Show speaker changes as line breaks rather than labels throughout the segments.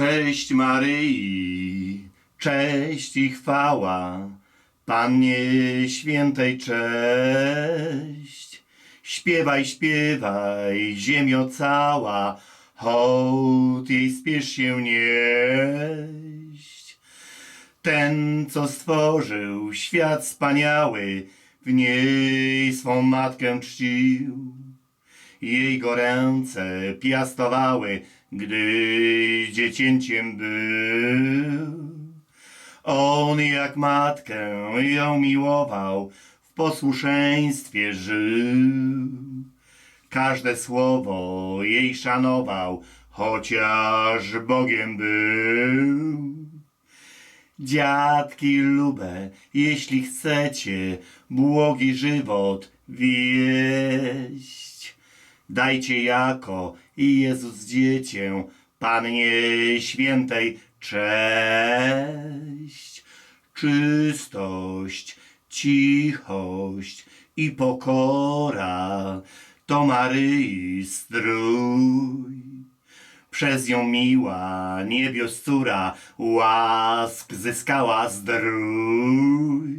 Cześć Maryi, cześć i chwała, Pannie Świętej cześć. Śpiewaj, śpiewaj, ziemio cała, hołd jej spiesz się nieść. Ten, co stworzył świat wspaniały, w niej swą matkę czcił. Jej go ręce piastowały, gdy dziecięciem był. On jak matkę ją miłował, w posłuszeństwie żył. Każde słowo jej szanował, chociaż Bogiem był. Dziadki lube, jeśli chcecie błogi żywot wieść, dajcie jako Jezus dziecię, Pannie Świętej, cześć. Czystość, cichość i pokora to Maryi strój. Przez ją miła niebios córa łask zyskała zdrój.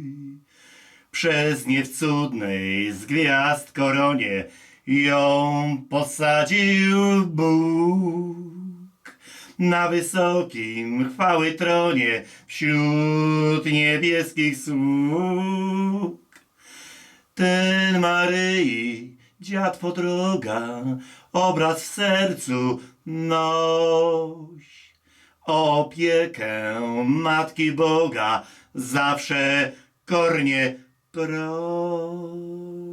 Przez nie w cudnej z gwiazd koronie ją posadził Bóg. Na wysokim chwały tronie wśród niebieskich sług. Ten Maryi, dziad podroga, obraz w sercu noś. Opiekę Matki Boga zawsze kornie proś.